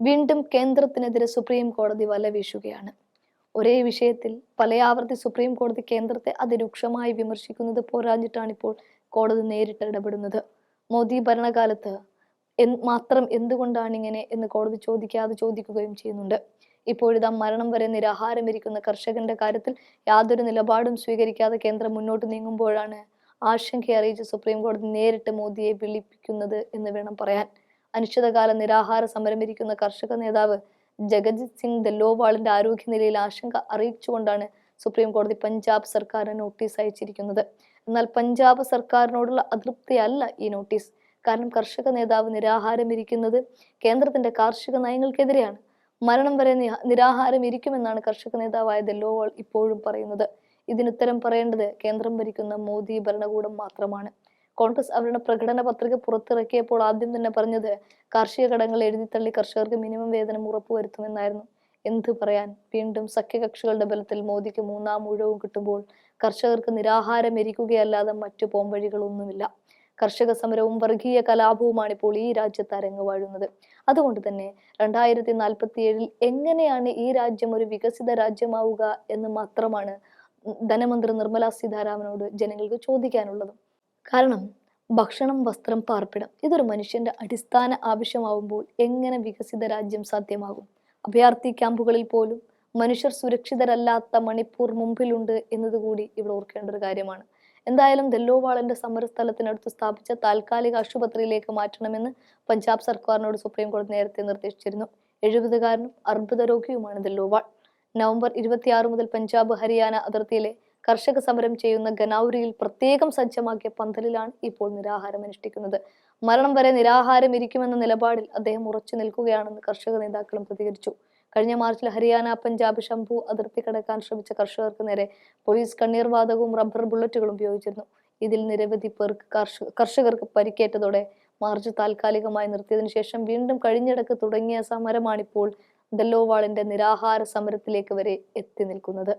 വീണ്ടും കേന്ദ്രത്തിനെതിരെ സുപ്രീം കോടതി വല വീശുകയാണ്. ഒരേ വിഷയത്തിൽ പലയാവർത്തി സുപ്രീം കോടതി കേന്ദ്രത്തെ അതിരൂക്ഷമായി വിമർശിക്കുന്നത് പോരാഞ്ഞിട്ടാണ് ഇപ്പോൾ കോടതി നേരിട്ട് ഇടപെടുന്നത്. മോദി ഭരണകാലത്ത് മാത്രം എന്തുകൊണ്ടാണ് ഇങ്ങനെ എന്ന് കോടതി ചോദിക്കാതെ ചോദിക്കുകയും ചെയ്യുന്നുണ്ട്. ഇപ്പോഴിതാ മരണം വരെ നിരാഹാരമിരിക്കുന്ന കർഷകന്റെ കാര്യത്തിൽ യാതൊരു നിലപാടും സ്വീകരിക്കാതെ കേന്ദ്രം മുന്നോട്ട് നീങ്ങുമ്പോഴാണ് ആശങ്ക അറിയിച്ച് സുപ്രീം കോടതി നേരിട്ട് മോദിയെ വിളിപ്പിക്കുന്നത് എന്ന് വേണം പറയാൻ. അനിശ്ചിതകാല നിരാഹാര സമരമിരിക്കുന്ന കർഷക നേതാവ് ജഗജിത് സിംഗ് ദല്ലോവാളിന്റെ ആരോഗ്യനിലയിൽ ആശങ്ക അറിയിച്ചുകൊണ്ടാണ് സുപ്രീം കോടതി പഞ്ചാബ് സർക്കാരിന് നോട്ടീസ് അയച്ചിരിക്കുന്നത്. എന്നാൽ പഞ്ചാബ് സർക്കാരിനോടുള്ള അതൃപ്തിയല്ല ഈ നോട്ടീസ്. കാരണം കർഷക നേതാവ് നിരാഹാരമിരിക്കുന്നത് കേന്ദ്രത്തിന്റെ കാർഷിക നയങ്ങൾക്കെതിരെയാണ്. മരണം വരെ നിരാഹാരം ഇരിക്കുമെന്നാണ് കർഷക നേതാവായ ദല്ലോവാൾ ഇപ്പോഴും പറയുന്നത്. ഇതിനുത്തരം പറയേണ്ടത് കേന്ദ്രം ഭരിക്കുന്ന മോദി ഭരണകൂടം മാത്രമാണ്. കോൺഗ്രസ് അവരുടെ പ്രകടന പത്രിക പുറത്തിറക്കിയപ്പോൾ ആദ്യം തന്നെ പറഞ്ഞത് കാർഷിക കടങ്ങൾ എഴുതിത്തള്ളി കർഷകർക്ക് മിനിമം വേതനം ഉറപ്പുവരുത്തുമെന്നായിരുന്നു. എന്ത് പറയാൻ? വീണ്ടും സഖ്യകക്ഷികളുടെ ബലത്തിൽ മോദിക്ക് മൂന്നാം ഊഴവും കിട്ടുമ്പോൾ കർഷകർക്ക് നിരാഹാരം എരിക്കുകയല്ലാതെ മറ്റു പോംവഴികളൊന്നുമില്ല. കർഷക സമരവും വർഗീയ കലാപവുമാണ് ഇപ്പോൾ ഈ രാജ്യത്ത് അരങ്ങുവാഴുന്നത് അതുകൊണ്ട് തന്നെ രണ്ടായിരത്തി നാൽപ്പത്തി ഏഴിൽ എങ്ങനെയാണ് ഈ രാജ്യം ഒരു വികസിത രാജ്യമാവുക എന്ന് മാത്രമാണ് ധനമന്ത്രി നിർമ്മല സീതാരാമനോട് ജനങ്ങൾക്ക് ചോദിക്കാനുള്ളത്. കാരണം ഭക്ഷണം വസ്ത്രം പാർപ്പിടം ഇതൊരു മനുഷ്യന്റെ അടിസ്ഥാന ആവശ്യമാവുമ്പോൾ എങ്ങനെ വികസിത രാജ്യം സാധ്യമാകും? അഭയാർത്ഥി ക്യാമ്പുകളിൽ പോലും മനുഷ്യർ സുരക്ഷിതരല്ലാത്ത മണിപ്പൂർ മുമ്പിലുണ്ട് എന്നതുകൂടി ഇവിടെ ഓർക്കേണ്ട ഒരു കാര്യമാണ്. എന്തായാലും ദല്ലോവാളന്റെ സമരസ്ഥലത്തിനടുത്ത് സ്ഥാപിച്ച താൽക്കാലിക ആശുപത്രിയിലേക്ക് മാറ്റണമെന്ന് പഞ്ചാബ് സർക്കാരിനോട് സുപ്രീം കോടതി നേരത്തെ നിർദ്ദേശിച്ചിരുന്നു. എഴുപതുകാരനും അർബുദ രോഗിയുമാണ് ദല്ലോവാൾ. നവംബർ ഇരുപത്തിയാറ് മുതൽ പഞ്ചാബ് ഹരിയാന അതിർത്തിയിലെ കർഷക സമരം ചെയ്യുന്ന ഗനൌരിയിൽ പ്രത്യേകം സജ്ജമാക്കിയ പന്തലിലാണ് ഇപ്പോൾ നിരാഹാരം അനുഷ്ഠിക്കുന്നത്. മരണം വരെ നിരാഹാരം ഇരിക്കുമെന്ന നിലപാടിൽ അദ്ദേഹം ഉറച്ചു നിൽക്കുകയാണെന്ന് കർഷക നേതാക്കളും പ്രതികരിച്ചു. കഴിഞ്ഞ മാർച്ചിൽ ഹരിയാന പഞ്ചാബ് ശംഭു അതിർത്തി കടക്കാൻ ശ്രമിച്ച കർഷകർക്ക് നേരെ പോലീസ് കണ്ണീർവാതകവും റബ്ബർ ബുള്ളറ്റുകളും ഉപയോഗിച്ചിരുന്നു. ഇതിൽ നിരവധി പേർക്ക് കർഷക കർഷകർക്ക് പരിക്കേറ്റതോടെ മാർച്ച് താൽക്കാലികമായി നിർത്തിയതിനു ശേഷം വീണ്ടും കഴിഞ്ഞിടക്ക് തുടങ്ങിയ സമരമാണിപ്പോൾ ദല്ലോവാളിന്റെ നിരാഹാര സമരത്തിലേക്ക് വരെ എത്തി നിൽക്കുന്നത്.